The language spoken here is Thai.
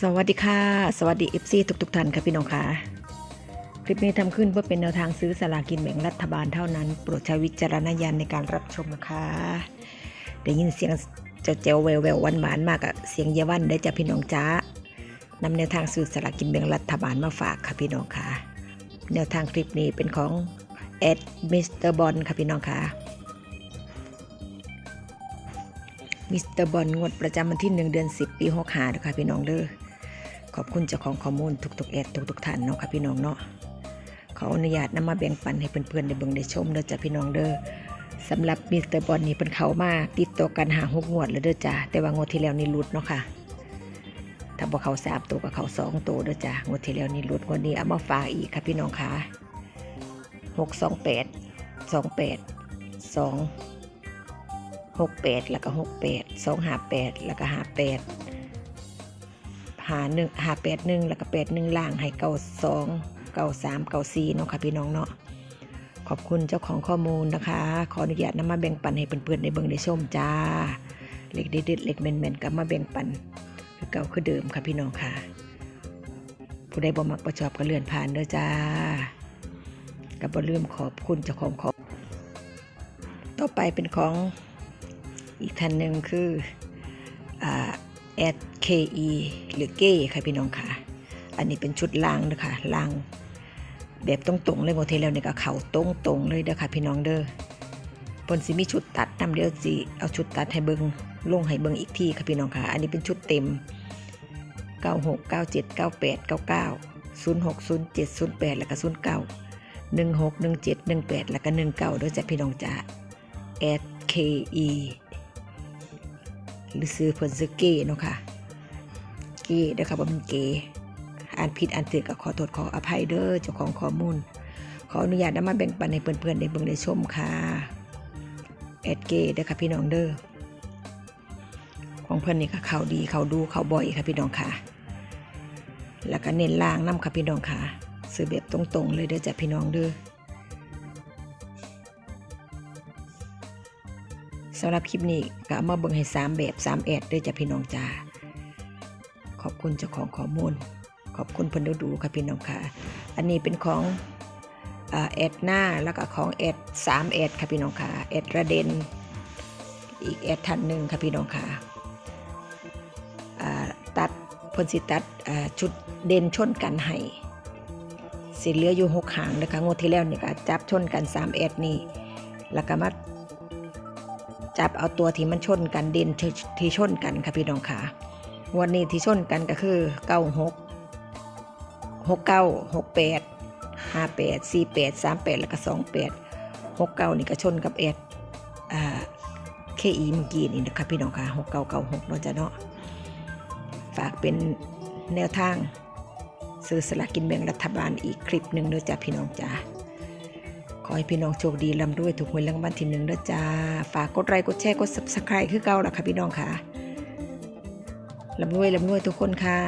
สวัสดีค่ะ สวัสดี FC ทุกทุกๆท่านค่ะพี่น้องค่ะ คลิปนี้ทำขึ้นเพื่อเป็นแนวทางซื้อสลากินแบ่งรัฐบาลเท่านั้น โปรดใช้วิจารณญาณในการรับชมนะคะได้ยินเสียงเจ้าเจ้าแววแวววันหวานมากอะเสียงเยาวันได้จากพี่น้องจ้านำแนวทางซื้อสลากินแบ่งรัฐบาลมาฝากค่ะพี่น้องค่ะ แนวทางคลิปนี้เป็นของแอดมิสเตอร์บอลค่ะพี่น้องค่ะ มิสเตอร์บอลงวดประจำวันที่ 1 เดือน 10 ปี6หานะคะพี่น้องเด้อขอบคุณเจ้าของข้อมูลทุกๆแอดทุกๆท่านเนาะค่ะพี่น้องเนาะขออนุญาตนำมาแบ่งปันให้เพื่อนๆได้เบิ่งได้ชมเด้อจ้ะพี่น้องเด้อสำหรับมิสเตอร์บอลนี่เพิ่นเขามาติดต่อกันหาหกงวดแล้วเด้อจ้ะแต่ว่างวดที่แล้วนี่หลุดเนาะค่ะถ้าบ่เขาสามตัวก็เขาสองตัวเด้อจ้ะงวดที่แล้วนี่หลุดงวดนี้เอามาฝากอีกค่ะพี่น้องค่ะหกสองแปดสองแปดสอง หกแปดแล้วก็หกแปดสองหาแปดแล้วก็หาแปดหาหนึ่งหาแปดหนึ่งแล้วก็แปดหนึ่งล่างให้เก้าสองเก้าสามเก้าสี่เนาะค่ะพี่น้องเนาะขอบคุณเจ้าของข้อมูลนะคะ ขออนุญาตนำมาแบ่งปันให้เพื่อนๆในเบิ่งได้ชมจ้าเล็กเด็ดๆเล็กแม่นๆก็มาแบ่งปันคือเก่าคือเดิมค่ะพี่น้องค่ะ ผู้ใดบ่มักประชอบก็เลื่อนผ่านเด้อจ้าก็บ่ลืมขอบคุณเจ้าของขอต่อไปเป็นของ อีกท่านหนึ่งคือแอด KE หรือเก้ค่ะพี่น้องค่ะ อันนี้เป็นชุดล่างนะคะล่างแบบตรงๆเลยโมเทลแล้วเนี่ยก็เข่าตรงๆเลยเด้อค่ะพี่น้องเด้อปนสิมีชุดตัดนำเดียวสิเอาชุดตัดให้เบิงลงให้เบิงอีกทีค่ะพี่น้องค่ะ อันนี้เป็นชุดเต็ม 96 97 98 99 06 07 08 แล้วก็09 16 17 18 แล้วก็19ด้วยจ้ะพี่น้องจ้า at ke หรือซื้อเพิ่นซื้อเก้เนาะค่ะ เก้เด้อค่ะบ่มันเก้อ่านผิดอ่านถูกก็ขอโทษขออภัยเด้อเจ้าของข้อมูล ขออนุญาตนำมาแบ่งปันให้เพื่อนๆได้เบิ่งได้ชมค่ะแอดเก้เด้อค่ะพี่น้องเด้อของเพิ่นนี่ก็เขาดีเขาดูเขาบ่อยค่ะพี่น้องค่ะ แล้วก็เน้นล่างนํค่ะพี่น้องค่ะซื้อแบบตรงๆ เลยเด้อจ้ะพี่น้องเด้อ สำหรับคลิปนี้ก็เอามาเบิ่งให้ 3 แบบ 3 แอดด้วยจ้ะพี่น้องจ้าขอบคุณเจ้าของข้อมูล ขอบคุณเพิ่นดูดูค่ะพี่น้องค่ะ อันนี้เป็นของอ่าแอดหน้าแล้วก็ของแอด3แอดค่ะพี่น้องค่ะแอดระเด็นอีกแอดท่านหนึ่งค่ะพี่น้องค่ะอ่าตัดพนสิตัดชุดเด่นชนกันให้สิเหลืออยู่หกหางนะคะงวดที่แล้วนี่ก็จับชนกัน3แอดนี่แล้วก็มา จับเอาตัวที่มันชนกันเด่นที่ชนกันค่ะพี่น้องค่ะวันนี้ที่ชนกันก็คือเก้าหกหกเก้าหกแปดห้าแปดสี่แปดสามแปดแล้วก็สองแปดหกเก้านี่ก็ชนกับเอ็ดอ่าเคอีเมื่อกี้นี่นะคะพี่น้องค่ะหกเก้าเก้าหกเนาะจ้ะเนาะฝากเป็นแนวทางซื้อสลากกินแบ่งรัฐบาลอีกคลิปหนึ่งเด้อจ้ะพี่น้องจ้า ขอให้พี่น้องโชคดีลำด้วยถูกหวยรางวัลที่หนึ่งนะจ้า ฝากกดไลค์กดแชร์กดซับสไครต์คือเก่าล่ะค่ะพี่น้องค่ะลำด้วยลำด้วยทุกคนค่ะ